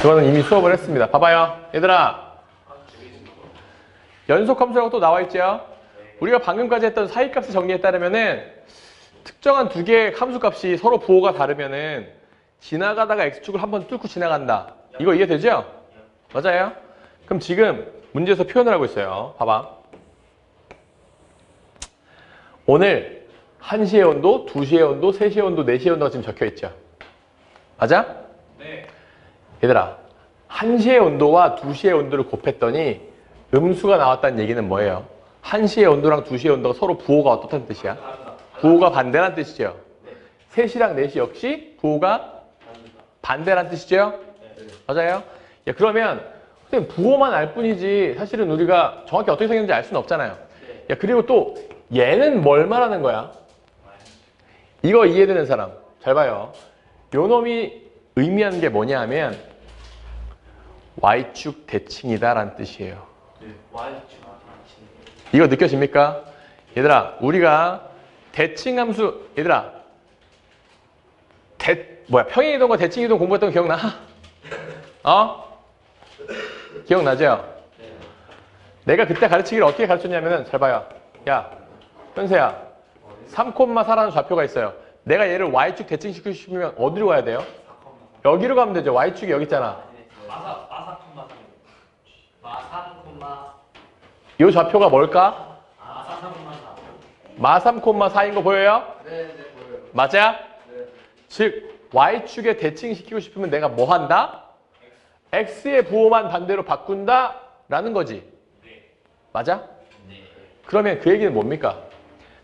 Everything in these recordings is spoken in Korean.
그거는 이미 수업을 했습니다. 봐봐요. 얘들아. 연속 함수라고 또 나와 있죠? 우리가 방금까지 했던 사이값의 정리에 따르면은 특정한 두 개의 함수값이 서로 부호가 다르면은 지나가다가 x축을 한 번 뚫고 지나간다. 이거 이해되죠? 맞아요? 그럼 지금 문제에서 표현을 하고 있어요. 봐봐. 오늘 1시의 온도, 2시의 온도, 3시의 온도, 4시의 온도가 지금 적혀 있죠. 맞아? 네. 얘들아, 1시의 온도와 2시의 온도를 곱했더니 음수가 나왔다는 얘기는 뭐예요? 1시의 온도랑 2시의 온도가 서로 부호가 어떻다는 뜻이야? 부호가 반대란 뜻이죠. 3시랑 4시 역시 부호가. 반대란 뜻이죠. 네. 맞아요? 야, 그러면 선생님, 부호만 알 뿐이지 사실은 우리가 정확히 어떻게 생겼는지 알 수는 없잖아요. 네. 야, 그리고 또 얘는 뭘 말하는 거야? 이거 이해되는 사람 잘 봐요. 요 놈이 의미하는 게 뭐냐 하면 y축 대칭이다 라는 뜻이에요. 네. Y축 이거 느껴집니까? 얘들아, 우리가 대칭 함수 얘들아. 대 뭐야? 평행이동과 대칭이동 공부했던 거 기억나? 어? 기억나죠? 네. 내가 그때 가르치기를 어떻게 가르쳤냐면은 잘 봐요. 야, 현세야. 3콤마4라는 좌표가 있어요. 내가 얘를 y축 대칭시키고 싶으면 어디로 가야 돼요? 4콤마. 여기로 가면 되죠. y축이 여기 있잖아. 마사 마사 콤마 3. 마산 콤마 이 좌표가 뭘까? 마사 콤마 4. 마3콤마4인 거 보여요? 네, 네 보여요. 맞아? 네. 즉 y축에 대칭시키고 싶으면 내가 뭐 한다? x의 부호만 반대로 바꾼다 라는 거지. 네. 맞아? 네. 그러면 그 얘기는 뭡니까?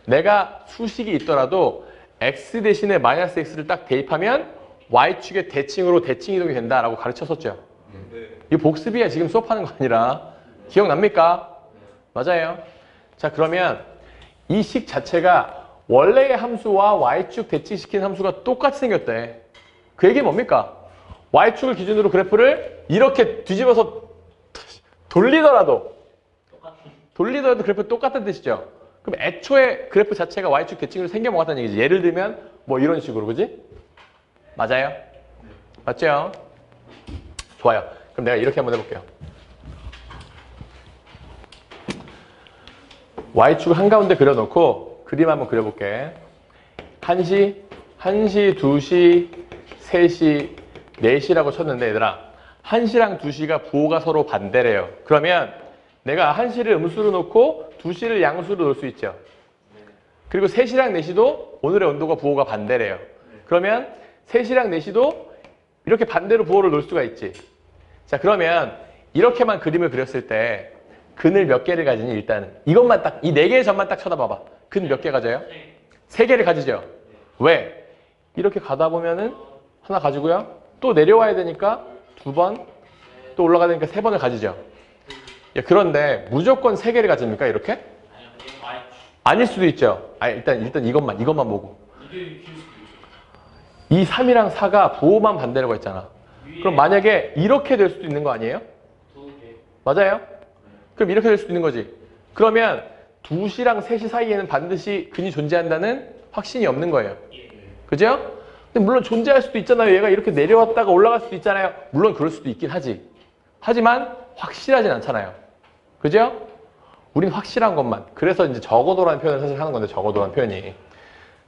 내가 수식이 있더라도 x 대신에 마이너스 x를 딱 대입하면 y축의 대칭으로 대칭 이동이 된다라고 가르쳤었죠. 네. 이 복습이야 지금 수업하는 거 아니라 기억납니까? 맞아요. 자 그러면 이 식 자체가 원래의 함수와 y축 대칭시킨 함수가 똑같이 생겼대. 그 얘기 뭡니까? y축을 기준으로 그래프를 이렇게 뒤집어서 돌리더라도. 돌리더라도 그래프 똑같은 뜻이죠. 그럼 애초에 그래프 자체가 y축 대칭으로 생겨 먹었다는 얘기지. 예를 들면 뭐 이런 식으로 그지? 맞아요? 맞죠? 좋아요. 그럼 내가 이렇게 한번 해볼게요. y축을 한가운데 그려놓고 그림 한번 그려볼게. 1시, 1시, 2시, 3시, 4시라고 쳤는데 얘들아 1시랑 2시가 부호가 서로 반대래요. 그러면 내가 1시를 음수로 놓고 2시를 양수로 놓을 수 있죠. 그리고 3시랑 4시도 오늘의 온도가 부호가 반대래요. 그러면 3시랑 4시도 이렇게 반대로 부호를 놓을 수가 있지. 자 그러면 이렇게만 그림을 그렸을 때 근을 몇 개를 가지니 일단은 이것만 딱 이 네 개의 점만 딱 쳐다봐봐. 근 몇 개 가져요? 네. 세 개를 가지죠. 왜? 이렇게 가다 보면은 하나 가지고요. 또 내려와야 되니까 두 번, 또 올라가야 되니까 세 번을 가지죠. 야, 그런데 무조건 세 개를 가집니까? 이렇게? 아닐 수도 있죠. 아 일단 일단 이것만 이것만 보고. 이 3이랑 4가 부호만 반대라고 했잖아. 그럼 만약에 이렇게 될 수도 있는 거 아니에요? 맞아요? 그럼 이렇게 될 수도 있는 거지. 그러면 2시랑 3시 사이에는 반드시 근이 존재한다는 확신이 없는 거예요. 예. 그죠? 근데 물론 존재할 수도 있잖아요. 얘가 이렇게 내려왔다가 올라갈 수도 있잖아요. 물론 그럴 수도 있긴 하지. 하지만 확실하진 않잖아요. 그죠? 우린 확실한 것만. 그래서 이제 적어도라는 표현을 사실 하는 건데 적어도라는 표현이.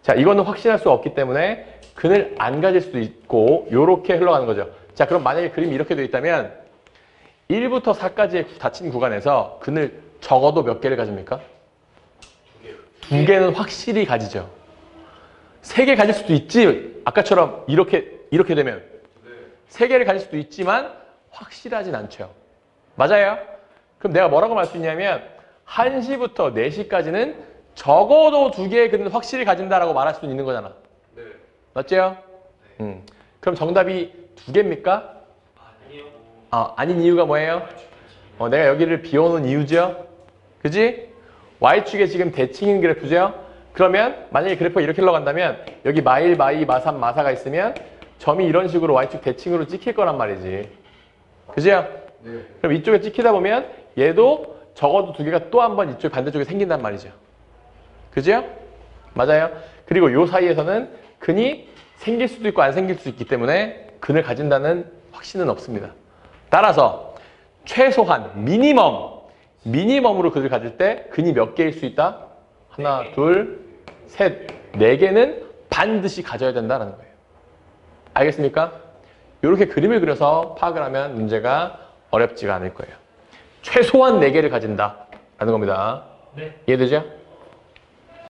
자, 이거는 확신할 수 없기 때문에 근을 안 가질 수도 있고 요렇게 흘러가는 거죠. 자, 그럼 만약에 그림이 이렇게 되어 있다면 1부터 4까지의 닫힌 구간에서 근을 적어도 몇 개를 가집니까? 두 개는 확실히 가지죠. 세 개 가질 수도 있지. 아까처럼 이렇게 이렇게 되면 세 개를 가질 수도 있지만 확실하진 않죠. 맞아요? 그럼 내가 뭐라고 말 수 있냐면 1시부터 4시까지는 적어도 두 개의 근은 확실히 가진다라고 말할 수 있는 거잖아. 네. 맞죠? 음. 그럼 정답이 두 개입니까? 아니요. 아, 아닌 이유가 뭐예요? 어, 내가 여기를 비워놓은 이유죠? 그지? Y축에 지금 대칭인 그래프죠? 그러면 만약에 그래프가 이렇게 흘러간다면 여기 마1, 마2, 마3, 마4가 있으면 점이 이런 식으로 Y축 대칭으로 찍힐 거란 말이지. 그죠? 네. 그럼 이쪽에 찍히다 보면 얘도 적어도 두 개가 또 한 번 이쪽 반대쪽에 생긴단 말이죠. 그죠? 맞아요? 그리고 요 사이에서는 근이 생길 수도 있고 안 생길 수도 있기 때문에 근을 가진다는 확신은 없습니다. 따라서 최소한 미니멈 미니멈으로 근을 가질 때 근이 몇 개일 수 있다? 하나, 네 개. 둘, 셋, 네 개는 반드시 가져야 된다는 거예요. 알겠습니까? 이렇게 그림을 그려서 파악을 하면 문제가 어렵지가 않을 거예요. 최소한 네개를 가진다. 라는 겁니다. 네. 이해되죠?